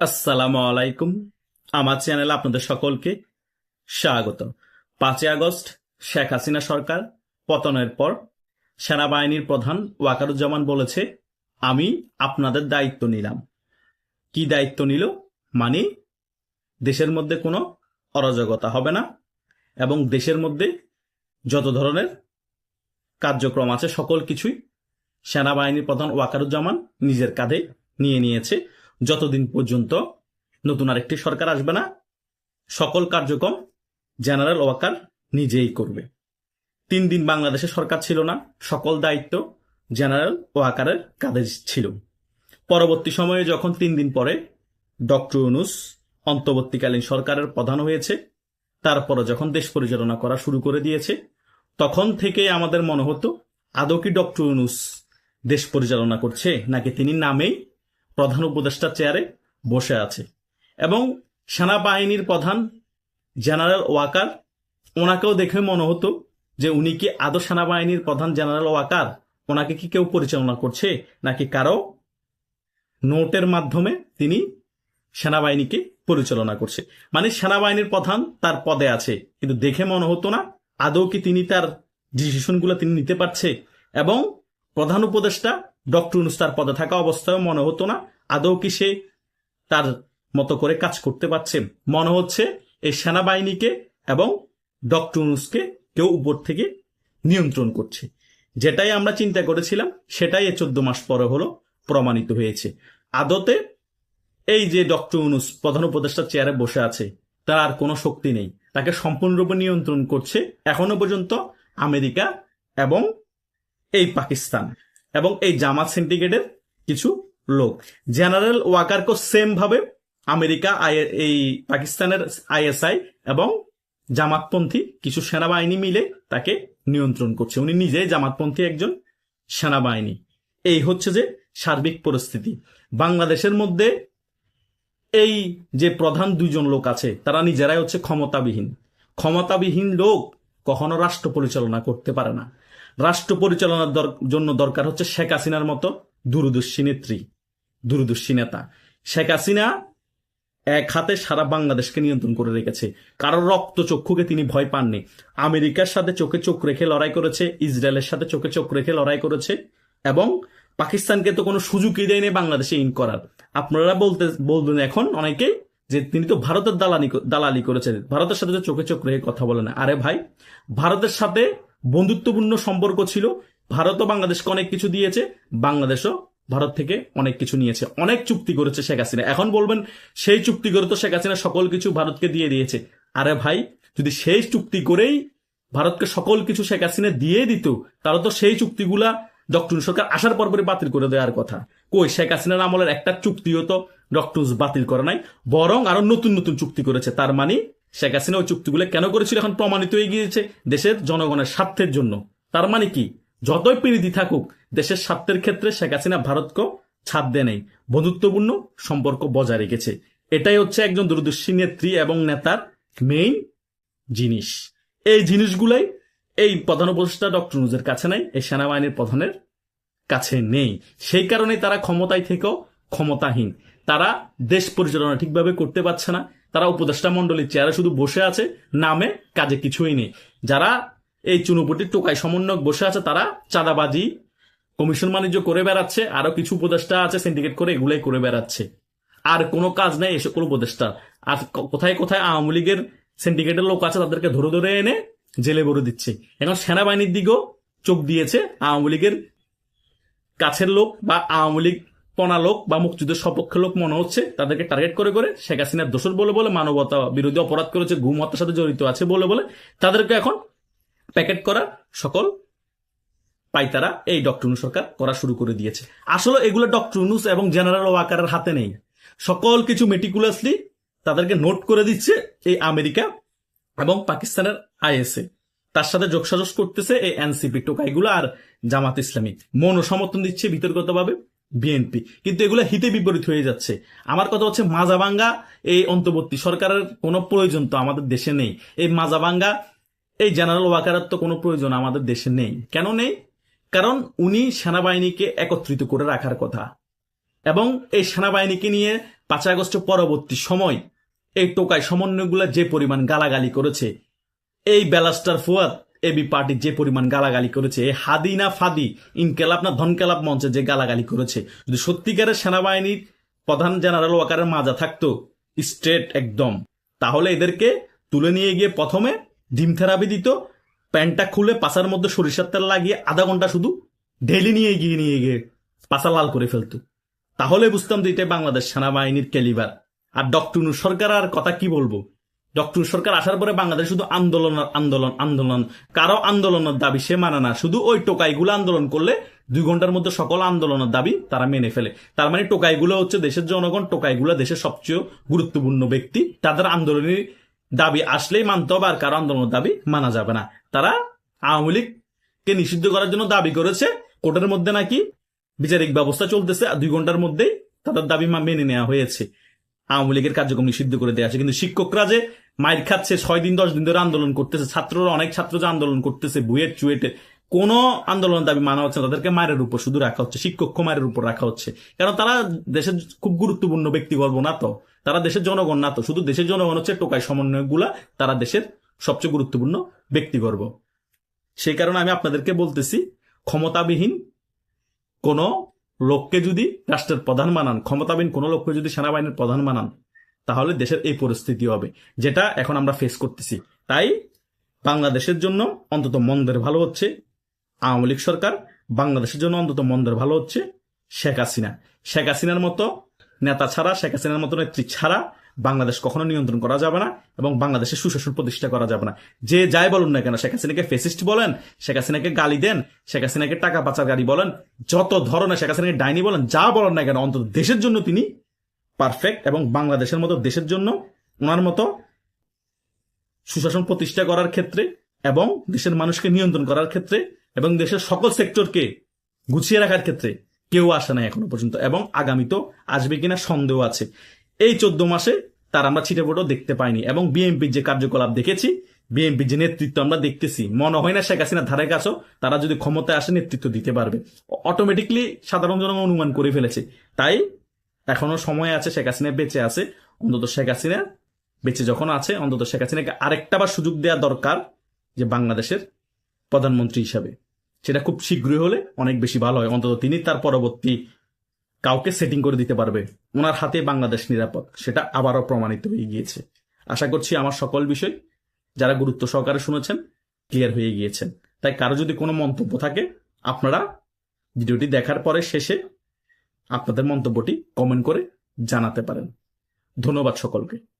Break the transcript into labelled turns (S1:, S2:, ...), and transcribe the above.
S1: আসসালামু আলাইকুম। আমার চ্যানেলে আপনাদের সকলকে স্বাগত। পাঁচই আগস্ট, শেখ হাসিনা সরকার পতনের পর সেনাবাহিনীর প্রধান ওয়াকারুজ্জামান বলেছে, আমি আপনাদের দায়িত্ব নিলাম। কি দায়িত্ব নিল? মানে দেশের মধ্যে কোনো অরাজকতা হবে না এবং দেশের মধ্যে যত ধরনের কার্যক্রম আছে, সকল কিছুই সেনাবাহিনীর প্রধান ওয়াকারুজ্জামান নিজের কাঁধে নিয়ে নিয়েছে। যতদিন পর্যন্ত নতুন আরেকটি সরকার আসবে না, সকল কার্যক্রম জেনারেল ওয়াকার নিজেই করবে। তিন দিন বাংলাদেশে সরকার ছিল না, সকল দায়িত্ব জেনারেল ওয়াকারের কাঁধে ছিল। পরবর্তী সময়ে যখন তিন দিন পরে ডক্টর ইউনুস অন্তর্বর্তীকালীন সরকারের প্রধান হয়েছে তারপরে যখন দেশ পরিচালনা করা শুরু করে দিয়েছে, তখন থেকে আমাদের মনে হতো, আদৌ কি ডক্টর ইউনুস দেশ পরিচালনা করছে, নাকি তিনি নামেই প্রধান উপদেষ্টা চেয়ারে বসে আছে। এবং সেনাবাহিনীর প্রধান জেনারেল ওয়াকার, ওনাকেও দেখে মনে হতো যে উনি কি আদৌ সেনাবাহিনীর প্রধান জেনারেল ওয়াকার? ওনাকে কি কেউ পরিচালনা করছে? নাকি কারও? নোটের মাধ্যমে তিনি সেনাবাহিনীকে পরিচালনা করছে। মানে সেনাবাহিনীর প্রধান তার পদে আছে, কিন্তু দেখে মনে হতো না আদৌ কি তিনি তার ডিসিশনগুলো তিনি নিতে পারছে। এবং প্রধান উপদেষ্টা ডক্টর ইউনুস তার পদে থাকা অবস্থায় মনে হতো না। আদৌ কি সে তার মতো করে কাজ করতে পারছে? মনে হচ্ছে এই সেনাবাহিনীকে এবং ডক্টর ইউনুসকে কেউ উপর থেকে নিয়ন্ত্রণ করছে। যেটাই আমরা চিন্তা করেছিলাম, সেটাই এ চোদ্দ মাস পরে হলো প্রমাণিত হয়েছে। আদতে এই যে ডক্টর ইউনুস প্রধান উপদেষ্টা চেয়ারে বসে আছে, তার আর কোনো শক্তি নেই। তাকে সম্পূর্ণরূপে নিয়ন্ত্রণ করছে এখনও পর্যন্ত আমেরিকা এবং এই পাকিস্তান। এবং এই জামাত সিন্ডিকেটের কিছু লোক। জেনারেল ওয়াকারকে সেম ভাবে আমেরিকা এই পাকিস্তানের আইএসআই এবং জামাতপন্থী কিছু সেনাবাহিনী মিলে তাকে নিয়ন্ত্রণ করছে। উনি নিজেই জামাতপন্থী একজন সেনাবাহিনী। এই হচ্ছে যে সার্বিক পরিস্থিতি। বাংলাদেশের মধ্যে এই যে প্রধান দুইজন লোক আছে, তারা নিজেরাই হচ্ছে ক্ষমতাবিহীন। ক্ষমতাবিহীন লোক কখনো রাষ্ট্র পরিচালনা করতে পারে না। রাষ্ট্র পরিচালনার জন্য দরকার হচ্ছে শেখ হাসিনার মতো দূরদর্শী নেত্রী, দূরদর্শী নেতা। শেখ হাসিনা এক হাতে সারা বাংলাদেশকে নিয়ন্ত্রণ করে রেখেছে। কারোর রক্ত চক্ষুকে তিনি ভয় পাননি। আমেরিকার সাথে চোখে চোখ রেখে লড়াই করেছে, ইসরায়েলের সাথে চোখে চোখ রেখে লড়াই করেছে এবং পাকিস্তানকে তো কোনো সুযোগই দেয়নি বাংলাদেশে ইন করার। আপনারা বলতে, বলবেন এখন অনেকেই যে তিনি তো ভারতের দালালি দালালি করেছেন। ভারতের সাথে তো চোখে চোখ রেখে কথা বলে না। আরে ভাই, ভারতের সাথে বন্ধুত্বপূর্ণ সম্পর্ক ছিল। ভারতও বাংলাদেশকে অনেক কিছু দিয়েছে। বাংলাদেশও ভারত থেকে অনেক কিছু নিয়েছে। অনেক চুক্তি করেছে শেখ হাসিনা। এখন বলবেন, সেই চুক্তি করে তো শেখ হাসিনা সকল কিছু ভারতকে দিয়ে দিয়েছে। আরে ভাই, যদি সেই চুক্তি করেই ভারতকে সকল কিছু শেখ হাসিনা দিয়ে দিত, তাহলে তো সেই চুক্তিগুলা ডক্টর সরকার আসার পরপরই বাতিল করে দেওয়ার কথা। কই, শেখ হাসিনার আমলের একটা চুক্তিও তো ডক্টর বাতিল করে নাই, বরং আরও নতুন নতুন চুক্তি করেছে। তার মানে শেখ হাসিনা ওই চুক্তিগুলো কেন করেছিল এখন প্রমাণিত হয়ে গিয়েছে দেশের জনগণের স্বার্থের জন্য। তার মানে কি? যতই পিরিতি থাকুক, দেশের স্বার্থের ক্ষেত্রে শেখ হাসিনা ভারতকে ছাড় দেয় নেই, বন্ধুত্বপূর্ণ সম্পর্ক বজায় রেখেছে। এটাই হচ্ছে একজন দূরদর্শী নেত্রী এবং নেতার মেইন জিনিস। এই জিনিসগুলাই এই প্রধান উপদেষ্টা ডক্টর নুজের কাছে নাই, এই সেনাবাহিনীর প্রধানের কাছে নেই। সেই কারণে তারা ক্ষমতায় থেকেও ক্ষমতাহীন। তারা দেশ পরিচালনা ঠিকভাবে করতে পারছে না। তারা উপদেষ্টা মন্ডলীর চেয়ারে শুধু বসে আছে, নামে কাজে কিছুই নেই। যারা এই চুনুপুটির টোকাই সমন্বয়ক বসে আছে, তারা চাঁদাবাজি, কমিশন বাণিজ্য করে বেড়াচ্ছে আরও কিছু উপদেষ্টা আছে সিন্ডিকেট করে এগুলাই করে বেড়াচ্ছে। আর কোনো কাজ নেই এসব কোনো উপদেষ্টা আর কোথায় কোথায় আওয়ামী লীগের সিন্ডিকেটের লোক আছে, তাদেরকে ধরে ধরে এনে জেলে ভরে দিচ্ছে। এখন সেনাবাহিনীর দিকেও চোখ দিয়েছে আওয়ামী লীগের কাছের লোক বা আওয়ামী লীগ পনা লোক বা মুক্তিযুদ্ধের সপক্ষে লোক মনে হচ্ছে, তাদেরকে টার্গেট করে করে শেখ হাসিনার দোষর বলে বলে মানবতা বিরোধী অপরাধ করেছে, গুম হত্যার সাথে জড়িত আছে বলে বলে, তাদেরকে এখন প্যাকেট করা সকল পাইতারা এই ডক্টর সরকার করা শুরু করে দিয়েছে। আসলে এগুলো ডক্টর এবং জেনারেল ওয়াকারের হাতে নেই। সকল কিছু মেটিকুলাসলি তাদেরকে নোট করে দিচ্ছে এই আমেরিকা এবং পাকিস্তানের আইএসএ। তার সাথে যোগসাজস করতেছে এই এনসিপি টোকাইগুলো আর জামাত ইসলামী। মন সমর্থন দিচ্ছে বিতর্কতভাবে। বিএনপি কিন্তু এগুলো হিতে বিপরীত হয়ে যাচ্ছে। আমার কথা হচ্ছে মাজাবাঙ্গা, এই অন্তর্বর্তী সরকারের কোনো প্রয়োজন তো আমাদের দেশে নেই। এই মাজাবাঙ্গা, এই জেনারেল ওয়াকারের তো কোনো প্রয়োজন আমাদের দেশে নেই। কেন নেই? কারণ উনি সেনাবাহিনীকে একত্রিত করে রাখার কথা। এবং এই সেনাবাহিনীকে নিয়ে পাঁচ আগস্টের পরবর্তী সময় এই টোকায় সমন্বয়গুলো যে পরিমাণ গালাগালি করেছে, এই ব্যালাস্টার ফুয়াদ এবি পার্টি যে পরিমাণ গালাগালি করেছে, হাদি না ফাদি, ইনকেলাব না ধনকেলাব মঞ্চে যে গালাগালি করেছে। যদি সত্যিকারের সেনাবাহিনীর প্রধান জেনারেল ওয়াকারের মাজা থাকতো, স্ট্রেট একদম। তাহলে এদেরকে তুলে নিয়ে গিয়ে প্রথমে ডিম থেরাপি দিত, প্যান্টটা খুলে পাশার মধ্যে সরিষার তেল লাগিয়ে আধা ঘণ্টা শুধু ঢেলি নিয়ে গিয়ে নিয়ে গিয়ে পাশা লাল করে ফেলতো। তাহলে বুঝতাম যে এটা বাংলাদেশ সেনাবাহিনীর ক্যালিবার। আর ডক্টর সরকার আর কথা কি বলব? ডক্টর সরকার আসার পরে বাংলাদেশ শুধু আন্দোলন আন্দোলন আন্দোলন। কারও আন্দোলনের দাবি সে মানে না। শুধু ওই টোকাইগুলো আন্দোলন করলে দুই ঘণ্টার মধ্যে সকল আন্দোলনের দাবি তারা মেনে ফেলে। তার মানে টোকাইগুলো হচ্ছে দেশের জনগণ, টোকাইগুলো দেশের সবচেয়ে গুরুত্বপূর্ণ ব্যক্তি। তাদের আন্দোলনের দাবি আসলেই মানতে হবে আর কারও আন্দোলনের দাবি মানা যাবে না। তারা আওয়ামী লীগকে নিষিদ্ধ করার জন্য দাবি করেছে। কোর্টের মধ্যে নাকি বিচারিক ব্যবস্থা চলতেছে দুই ঘণ্টার মধ্যেই তাদের দাবি মেনে নেওয়া হয়েছে। আওয়ামী লীগের কার্যক্রম নিষিদ্ধ করে দেওয়া আছে কিন্তু শিক্ষকরা যে মাইর খাচ্ছে, ছয় দিন, দশ দিন ধরে আন্দোলন করতেছে। ছাত্ররা, অনেক ছাত্র যে আন্দোলন করতেছে, বুয়েট, চুয়েটে, কোন আন্দোলন দাবি মানা হচ্ছে তাদেরকে মায়ের উপর শুধু রাখা হচ্ছে, শিক্ষক মায়ের উপর রাখা হচ্ছে। কারণ তারা দেশের খুব গুরুত্বপূর্ণ ব্যক্তিগর্ব না তো। তারা দেশের জনগণ না তো। শুধু দেশের জনগণ হচ্ছে টোকাই সমন্বয়গুলা তারা দেশের সবচেয়ে গুরুত্বপূর্ণ ব্যক্তিগর্ব সেই কারণে আমি আপনাদেরকে বলতেছি, ক্ষমতাবিহীন কোন লোককে যদি রাষ্ট্রের প্রধান মানান ক্ষমতাবিহীন কোন লোককে যদি সেনাবাহিনীর প্রধান বানান তাহলে দেশের এই পরিস্থিতি হবে, যেটা এখন আমরা ফেস করতেছি। তাই বাংলাদেশের জন্য অন্তত মন্দের ভালো হচ্ছে, আওয়ামী লীগ সরকার বাংলাদেশের জন্য অন্তত মন্দের ভালো হচ্ছে শেখ হাসিনা। শেখ হাসিনার মতো নেতা ছাড়া, শেখ হাসিনার মতো নেত্রী ছাড়া বাংলাদেশ কখনো নিয়ন্ত্রণ করা যাবে না এবং বাংলাদেশের সুশাসন প্রতিষ্ঠা করা যাবে না। যে যাই বলুন না কেন, শেখ হাসিনাকে ফেসিস্ট বলেন, শেখ হাসিনাকে গালি দেন, শেখ হাসিনাকে টাকা পাচার গাড়ি বলেন, যত ধরনের শেখ হাসিনাকে ডাইনি বলেন, যা বলেন না কেন, অন্তত দেশের জন্য তিনি পারফেক্ট এবং বাংলাদেশের মতো দেশের জন্য ওনার মতো সুশাসন প্রতিষ্ঠা করার ক্ষেত্রে এবং দেশের মানুষকে নিয়ন্ত্রণ করার ক্ষেত্রে এবং দেশের সকল সেক্টরকে গুছিয়ে রাখার ক্ষেত্রে কেউ আসে না এখনও পর্যন্ত এবং আগামীতেও আসবে কিনা সন্দেহ আছে। এই চোদ্দ মাসে তার আমরা ছিটেফোটো দেখতে পাইনি এবং বিএনপির যে কার্যকলাপ দেখেছি, বিএনপির যে নেতৃত্ব আমরা দেখতেছি, মনে হয় না শেখ হাসিনার ধারে কাছেও তারা যদি ক্ষমতায় আসে নেতৃত্ব দিতে পারবে। অটোমেটিকলি সাধারণ জনগণ অনুমান করে ফেলেছে। তাই এখনও সময় আছে শেখ হাসিনা বেঁচে আছে, অন্তত শেখ হাসিনা বেঁচে যখন আছে, অন্তত শেখ হাসিনাকে আরেকটা বার সুযোগ দেওয়া দরকার যে বাংলাদেশের প্রধানমন্ত্রী হিসাবে। সেটা খুব শীঘ্রই হলে অনেক বেশি ভালো হয়। অন্তত তিনি তার পরবর্তী কাউকে সেটিং করে দিতে পারবে। ওনার হাতে বাংলাদেশ নিরাপদ, সেটা আবারও প্রমাণিত হয়ে গিয়েছে। আশা করছি আমার সকল বিষয় যারা গুরুত্ব সহকারে শুনেছেন ক্লিয়ার হয়ে গিয়েছেন তাই কারও যদি কোনো মন্তব্য থাকে, আপনারা ভিডিওটি দেখার পরে শেষে আপনাদের মন্তব্যটি কমেন্ট করে জানাতে পারেন। ধন্যবাদ সকলকে।